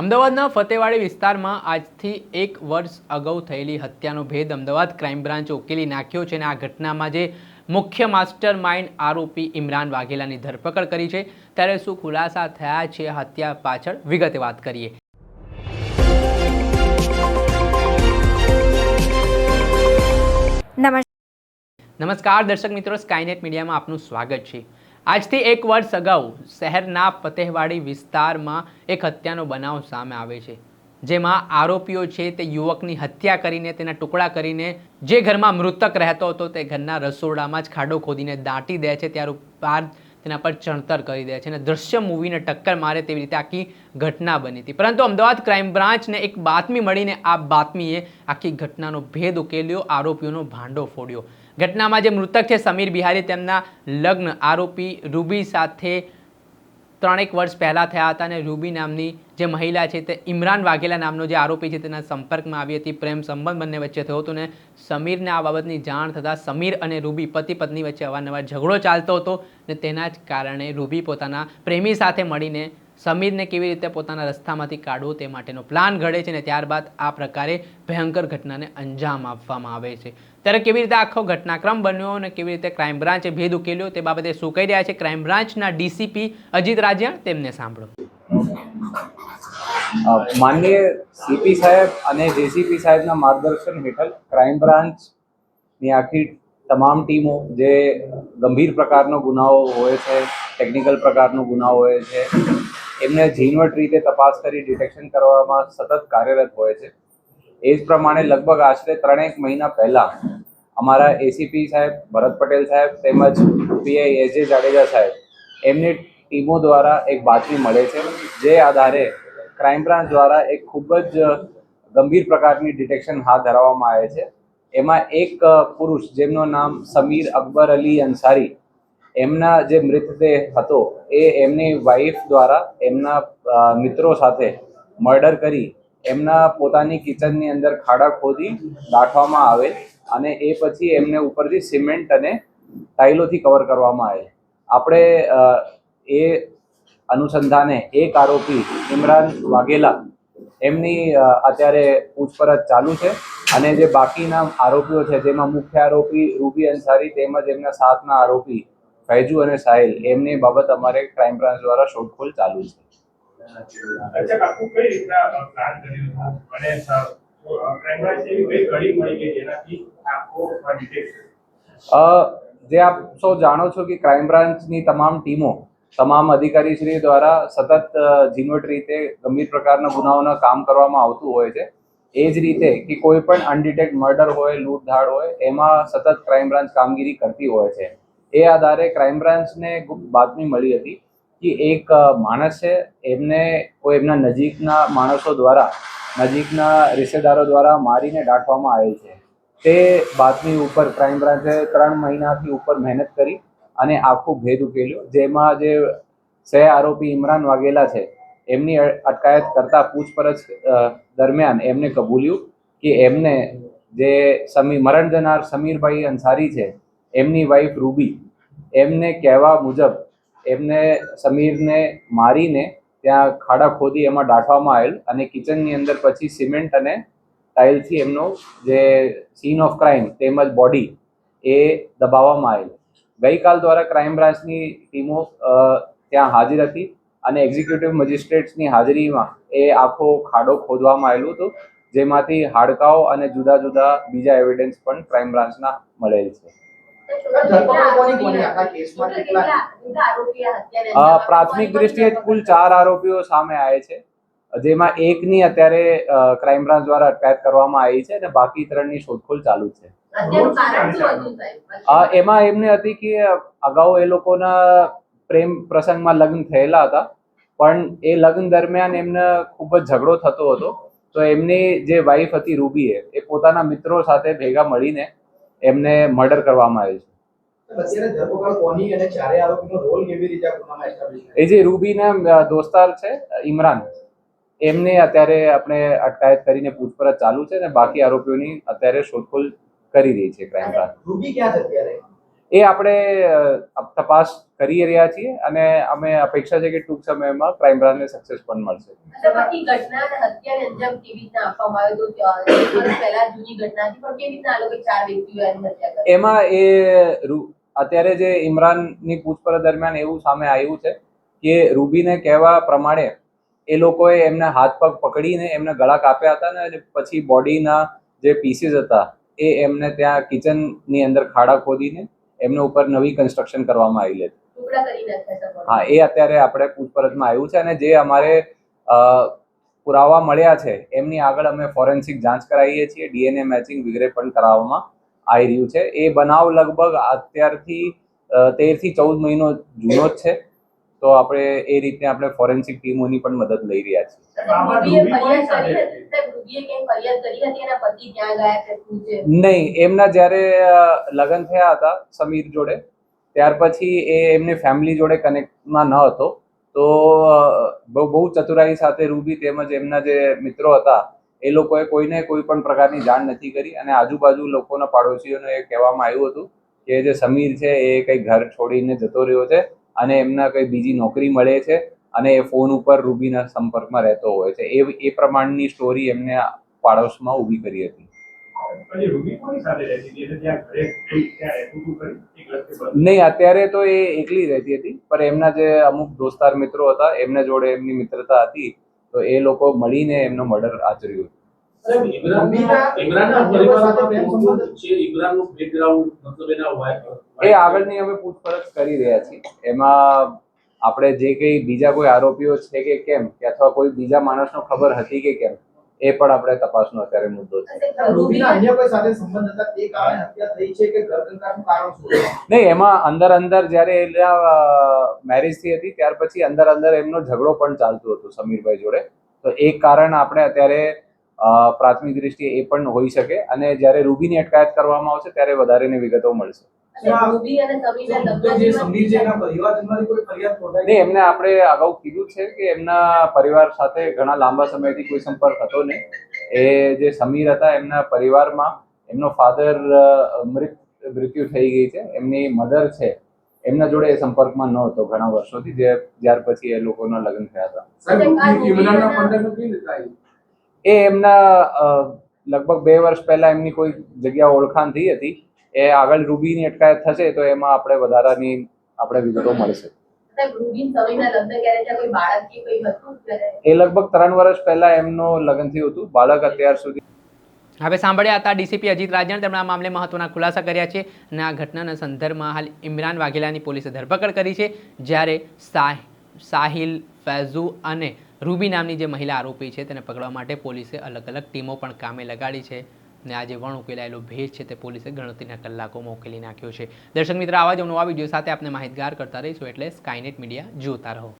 અમદાવાદના ફતેવાડી વિસ્તારમાં આજથી એક વર્ષ અગાઉ થયેલી હત્યાનો ભેદ અમદાવાદ ક્રાઇમ બ્રાન્ચે ઉકેલી નાખ્યો છે અને આ ઘટનામાં જે મુખ્ય માસ્ટર માઇન્ડ આરોપી ઇમરાન વાઘેલાની ધરપકડ કરી છે ત્યારે શું ખુલાસા થયા છે હત્યા પાછળ? વિગતે વાત કરીએ. નમસ્કાર દર્શક મિત્રો સ્કાયનેટ મીડિયામાં આપનું સ્વાગત છે. આજથી એક વર્ષ અગાઉ શહેરના ફતેહવાડી વિસ્તારમાં એક હત્યાનો બનાવ સામે આવે છે. જેમાં આરોપીઓ છે તે યુવકની હત્યા કરીને તેના ટુકડા કરીને જે ઘરમાં મૃતક રહેતો હતો તે ઘરના રસોડામાં જ ખાડો ખોદીને દાટી દે છે, ત્યાર ત્યારબાદ તેના પર ચણતર કરી દે છે અને દૃશ્ય મૂવીને ટક્કર મારે તેવી રીતે આખી ઘટના બની હતી. પરંતુ અમદાવાદ ક્રાઇમ બ્રાન્ચને એક બાતમી મળીને આ બાતમીએ આખી ઘટનાનો ભેદ ઉકેલ્યો, આરોપીઓનો ભાંડો ફોડ્યો. ઘટનામાં જે મૃતક છે સમીર બિહારી, તેમના લગ્ન આરોપી રૂબી સાથે ત્રણેક વર્ષ પહેલાં થયા હતા અને રૂબી નામની જે મહિલા છે તે ઇમરાન વાઘેલા નામનો જે આરોપી છે તેના સંપર્કમાં આવી હતી. પ્રેમ સંબંધ બંને વચ્ચે થયો હતો ને સમીરને આ બાબતની જાણ થતાં સમીર અને રૂબી પતિ પત્ની વચ્ચે અવારનવાર ઝઘડો ચાલતો હતો ને તેના જ કારણે રૂબી પોતાના પ્રેમી સાથે મળીને સમીરને કેવી રીતે પોતાના રસ્તામાંથી કાઢવો તે માટેનો પ્લાન ઘડે છે ને ત્યારબાદ આ પ્રકારે ભયંકર ઘટનાને અંજામ આપવામાં આવે છે. ત્યારે કેવી રીતે આખો ઘટનાક્રમ બન્યો અને કેવી રીતે ક્રાઇમ બ્રાન્ચે ભેદ ઉકેલ્યો તે બાબતે શું કહી રહ્યા છે ક્રાઇમ બ્રાન્ચના ડીસીપી અજીત રાજ્યા તેમને સાંભળો. માનનીય સીપી સાહેબ અને જેસીપી સાહેબના માર્ગદર્શન હેઠળ ક્રાઇમ બ્રાન્ચની આખી તમામ ટીમો જે ગંભીર પ્રકારનો ગુનાઓ હોય છે ટેકનિકલ પ્રકારનો ગુનાઓ હોય છે એમને ઝીણવટ રીતે તપાસ કરી ડિટેક્શન કરવામાં સતત કાર્યરત હોય છે. એ જ પ્રમાણે લગભગ આશરે ત્રણેક મહિના પહેલા અમારા એસીપી સાહેબ, ભરત પટેલ સાહેબ તેમજ પીઆઈ એસ જે જાડેજા સાહેબ એમની ટીમો દ્વારા એક બાતમી મળે છે, જે આધારે ક્રાઇમ બ્રાન્ચ દ્વારા એક ખૂબ જ ગંભીર પ્રકારની ડિટેક્શન હાથ ધરવામાં આવે છે. એમાં એક પુરુષ જેમનું નામ સમીર અકબર અલી અંસારી એમના જે મૃતદેહ હતો, એ એમની વાઈફ દ્વારા એમના મિત્રો સાથે મર્ડર કરી એમના પોતાની કિચનની અંદર ખાડા ખોદી દાટવામાં આવે અને એ પછી એમને ઉપરથી સિમેન્ટ અને ટાઇલોથી કવર કરવામાં આવે. આપણે એ અનુસંધાને એક આરોપી ઇમરાન વાઘેલા એમની અત્યારે પૂછપરછ ચાલુ છે અને જે બાકીના આરોપીઓ છે, જેમાં મુખ્ય આરોપી રૂબી અંસારી તેમજ એમના સાથના આરોપી ફૈજુ અને સાહિલ એમની બાબત અમારે ક્રાઇમ બ્રાન્ચ દ્વારા શોધખોળ ચાલુ છે. જે આપ સૌ જાણો છો કે ક્રાઇમ બ્રાન્ચની તમામ ટીમો તમામ અધિકારીશ્રી દ્વારા સતત ઝીણવટ રીતે ગંભીર પ્રકારના ગુનાઓના કામ કરવામાં આવતું હોય છે. એ જ રીતે કે કોઈ પણ અનડિટેક્ટ મર્ડર હોય લૂંટધાડ હોય એમાં સતત ક્રાઇમ બ્રાન્ચ કામગીરી કરતી હોય છે. એ આધારે ક્રાઇમ બ્રાન્ચને બાતમી મળી હતી કે એક માણસ છે, એમને કોઈ એમના નજીકના માણસો દ્વારા, નજીકના રિશ્તેદારો દ્વારા મારીને દાટવામાં આવેલ છે. તે બાતમી ઉપર ક્રાઇમ બ્રાન્ચે ત્રણ મહિનાથી ઉપર મહેનત કરી અને આખું ભેદ ઉકેલ્યું. જેમાં જે સહ આરોપી ઇમરાન વાઘેલા છે, એમની અટકાયત કરતા પૂછપરછ દરમિયાન એમને કબૂલ્યું કે એમને જે સમી, મરણ જનાર સમીરભાઈ અંસારી છે એમની વાઈફ રૂબી. એમને કહેવા મુજબ, એમને સમીરને મારીને ત્યાં ખાડા ખોદી એમાં દાટવામાં આવેલ અને કિચનની અંદર પછી સિમેન્ટ અને ટાઇલથી એમનો જે સીન ઓફ ક્રાઇમ તેમજ બોડી એ દબાવવામાં આવેલ. ગઈકાલ દ્વારા ક્રાઇમ બ્રાન્ચની ટીમો ત્યાં હાજર હતી અને એક્ઝિક્યુટિવ મજિસ્ટ્રેટ્સની હાજરીમાં એ આખો ખાડો ખોદવામાં આવેલું હતું, જેમાંથી હાડકાઓ અને જુદા જુદા બીજા એવિડન્સ પણ ક્રાઇમ બ્રાન્ચના મળેલ છે. પ્રાથમિક દ્રષ્ટિએ કુલ ચાર આરોપીઓ સામે આવે છે. જેમાં એકની અત્યારે ક્રાઇમ બ્રાન્ચ દ્વારા અટકાયત કરવામાં આવી છે અને બાકી ત્રણની શોધખોળ ચાલુ છે. એમાં એમને હતી કે અગાઉ એ લોકોના પ્રેમ પ્રસંગમાં લગ્ન થયેલા હતા પણ એ લગ્ન દરમિયાન એમને ખૂબ જ ઝઘડો થતો હતો. તો એમની જે વાઈફ હતી રૂબીએ એ પોતાના મિત્રો સાથે ભેગા મળીને એમને મર્ડર કરવામાં આવે છે. એ જે રૂબીના દોસ્તાર છે ઇમરાન એમને અત્યારે આપણે અટકાયત કરીને પૂછપરછ ચાલુ છે અને બાકી આરોપીઓની અત્યારે શોધખોળ કરી રહી છે ક્રાઇમ બ્રાન્ચ રૂબી ક્યાં છે અત્યારે? એ આપણે તપાસ કરી રહ્યા છીએ અને અમે અપેક્ષા છે કે ટૂંક સમયમાં ક્રાઇમ બ્રાન્ચને સક્સેસ પણ મળશે. એમાં એ અત્યારે જે ઇમરાનની પૂછપરછ દરમિયાન એવું સામે આવ્યું છે કે રૂબીને કહેવા પ્રમાણે એ લોકોએ એમને હાથ પગ પકડીને એમને ગળા કાપ્યા હતા ને પછી બોડીના જે પીસીસ હતા એ એમને ત્યાં કિચનની અંદર ખાડા ખોદીને એમના ઉપર નવી કન્સ્ટ્રક્શન કરવામાં આવેલી હતી. હા એ અત્યારે આપણે પૂછપરછમાં આવ્યું છે અને જે અમારે પુરાવા મળ્યા છે એમની આગળ અમે ફોરેન્સિક જાંચ કરાવીએ છીએ ડીએનએ મેચિંગ વગેરે પણ કરાવવામાં આવી રહ્યું છે. એ બનાવ લગભગ અત્યારથી તેરથી ચૌદ મહિનો જૂનો જ છે. તો આપણે એ રીતે આપણે ફોરેન્સિક ટીમોની પણ મદદ લઈ રહ્યા છીએ. નહીં એમના જ્યારે લગ્ન થયા હતા સમીર જોડે ત્યાર પછી એ એમની ફેમિલી જોડે કનેક્ટમાં ન હતો. તો બહુ બહુ ચતુરાઈ સાથે રૂબી તેમજ એમના જે મિત્રો હતા એ લોકોએ કોઈને કોઈ પણ પ્રકારની જાણ નથી કરી અને આજુબાજુ લોકોના પાડોશીઓને એ કહેવામાં આવ્યું હતું કે જે સમીર છે એ કંઈ ઘર છોડીને જતો રહ્યો છે. અને એમના કંઈ બીજી નોકરી મળે છે અને એ ફોન ઉપર રૂબીના સંપર્કમાં રહેતો હોય છે. એ એ પ્રમાણની સ્ટોરી એમને પાડોશમાં ઊભી કરી હતી. હતી? હતું. નહીં અત્યારે તો એ એકલી રહેતી હતી પણ એમના જે અમુક દોસ્તાર મિત્રો હતા એમના જોડે એમની મિત્રતા હતી તો એ લોકો મળીને એમનો મર્ડર આચર્યું સાહેબ, ઇમરાન ઇમરાન પરિવાર સાથે ઇમરાનનું બેકગ્રાઉન્ડ મતલબ એના વાઇફ એ આગળની અમે પૂછપરછ કરી રહ્યા છીએ. એમાં આપણે જે કંઈ બીજા કોઈ આરોપીઓ છે કે કેમ કે અથવા કોઈ બીજા માણસનો ખબર હતી કે કેમ એ પણ આપણે તપાસનો અત્યારે મુદ્દો છે? નહીં એમાં અંદર અંદર જ્યારે એના મેરેજ થઈ હતી ત્યાર પછી અંદર અંદર એમનો ઝઘડો પણ ચાલતું હતું સમીરભાઈ જોડે. તો એક કારણ આપણે અત્યારે પ્રાથમિક દ્રષ્ટિએ એ પણ હોઈ શકે. અને જ્યારે રૂબીની અટકાયત કરવામાં આવશે ત્યારે વધારેની વિગતો મળશે. એમને આપણે અગાઉ કીધું છે કે એમના પરિવાર સાથે ઘણા લાંબા સમયથી કોઈ સંપર્ક હતો નહીં. એ જે સમીર હતા એમના પરિવારમાં એમનો ફાધર મૃત મૃત્યુ થઈ ગઈ છે. એમની મધર છે. એમના જોડે એ સંપર્કમાં ન હતો ઘણા વર્ષોથી જે ત્યાર પછી એ લોકોના લગ્ન થયા હતા. એ એમના લગભગ બે વર્ષ પહેલા એમની કોઈ જગ્યા ઓળખાણ થઈ હતી. એ આગળ રૂબીની અટકાયત થશે તો એમાં આપણે વધારાની આપણે વિગતો મળશે. એ લગભગ ત્રણ વર્ષ પહેલા એમનો લગ્ન થયું હતું. બાળક અત્યાર સુધી હવે સાંભળ્યા હતા ડીસીપી અજીત રાજણ તેમણે આ મામલે મહત્વના ખુલાસા કર્યા છે અને આ ઘટનાના સંદર્ભમાં હાલ ઇમરાન વાઘેલાની પોલીસે ધરપકડ કરી છે જ્યારે સાહ સાહિલ ફૈઝુ અને રૂબી નામની જે મહિલા આરોપી છે તેને પકડવા માટે પોલીસે અલગ અલગ ટીમો પણ કામે લગાડી છે. અને આજે વણ ઉકેલાયેલો ભેજ છે તે પોલીસે ગણતરીના કલાકોમાં ઉકેલી નાખ્યો છે. દર્શક મિત્ર, આવા જ નવા વીડિયો સાથે આપણે માહિતગાર કરતા રહીશું એટલે સ્કાયનેટ મીડિયા જોતા રહો.